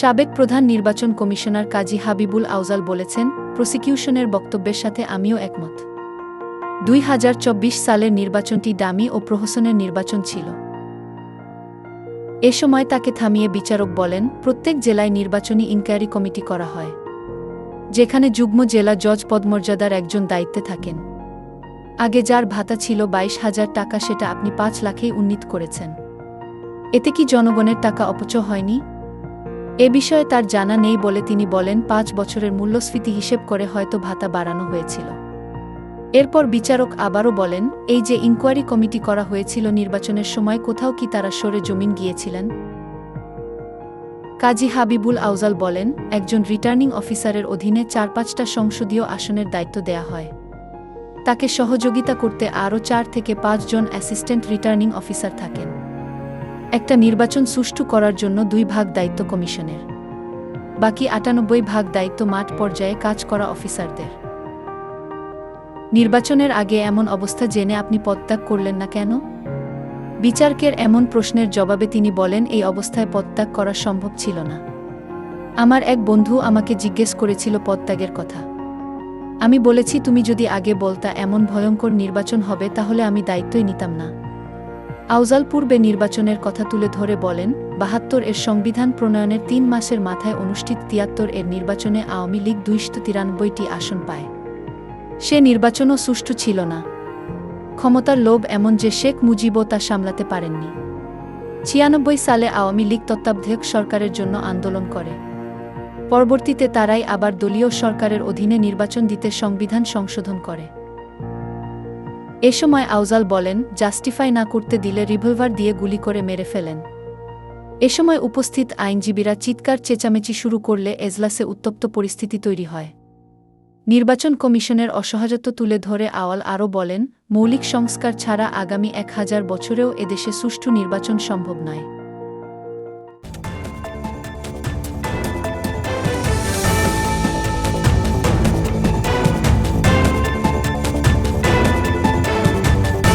সাবেক প্রধান নির্বাচন কমিশনার কাজী হাবিবুল আউজাল বলেছেন, প্রসিকিউশনের বক্তব্যের সাথে আমিও একমত। দুই হাজার চব্বিশ সালের নির্বাচনটি ডামি ও প্রহসনের নির্বাচন ছিল। এ সময় তাকে থামিয়ে বিচারক বলেন, প্রত্যেক জেলায় নির্বাচনী ইনকোয়ারি কমিটি করা হয়, যেখানে যুগ্ম জেলা জজ পদমর্যাদার একজন দায়িত্বে থাকেন। আগে যার ভাতা ছিল বাইশ হাজার টাকা, সেটা আপনি পাঁচ লাখেই উন্নীত করেছেন। এতে কি জনগণের টাকা অপচয় হয়নি? এ বিষয়ে তার জানা নেই বলে তিনি বলেন, পাঁচ বছরের মূল্যস্ফীতি হিসেব করে হয়তো ভাতা বাড়ানো হয়েছিল। এরপর বিচারক আবারও বলেন, এই যে ইনকোয়ারি কমিটি করা হয়েছিল নির্বাচনের সময় কোথাও কি তারা সরে জমিন গিয়েছিলেন? কাজী হাবিবুল আউজাল বলেন, একজন রিটার্নিং অফিসারের অধীনে চার পাঁচটা সংসদীয় আসনের দায়িত্ব দেয়া হয়। তাকে সহযোগিতা করতে আরও চার থেকে পাঁচজন অ্যাসিস্ট্যান্ট রিটার্নিং অফিসার থাকেন। একটা নির্বাচন সুষ্ঠু করার জন্য দুই ভাগ দায়িত্ব কমিশনের। বাকি আটানব্বই ভাগ দায়িত্ব মাঠ পর্যায়ে কাজ করা অফিসারদের। নির্বাচনের আগে এমন অবস্থা জেনে আপনি পদত্যাগ করলেন না কেন? বিচারকের এমন প্রশ্নের জবাবে তিনি বলেন, এই অবস্থায় পদত্যাগ করা সম্ভব ছিল না। আমার এক বন্ধু আমাকে জিজ্ঞেস করেছিল পদত্যাগের কথা। আমি বলেছি, তুমি যদি আগে বলতা এমন ভয়ঙ্কর নির্বাচন হবে, তাহলে আমি দায়িত্বই নিতাম না। আউজাল পূর্বে নির্বাচনের কথা তুলে ধরে বলেন, বাহাত্তর এর সংবিধান প্রণয়নের তিন মাসের মাথায় অনুষ্ঠিত তিয়াত্তর এর নির্বাচনে আওয়ামী লীগ দুইশো তিরানব্বইটি আসন পায়। সে নির্বাচনও সুষ্ঠু ছিল না। ক্ষমতার লোভ এমন যে শেখ মুজিবও তা সামলাতে পারেননি। ছিয়ানব্বই সালে আওয়ামী লীগ তত্ত্বাবধায়ক সরকারের জন্য আন্দোলন করে। পরবর্তীতে তারাই আবার দলীয় সরকারের অধীনে নির্বাচন দিতে সংবিধান সংশোধন করে। এ সময় আউজাল বলেন, জাস্টিফাই না করতে দিলে রিভলভার দিয়ে গুলি করে মেরে ফেলেন। এ সময় উপস্থিত আইনজীবীরা চিৎকার, চেঁচামেচি শুরু করলে এজলাসে উত্তপ্ত পরিস্থিতি তৈরি হয়। নির্বাচন কমিশনের অসহায়ত্ব তুলে ধরে আওয়াল আরও বলেন, মৌলিক সংস্কার ছাড়া আগামী এক হাজার বছরেও এদেশে সুষ্ঠু নির্বাচন সম্ভব নয়।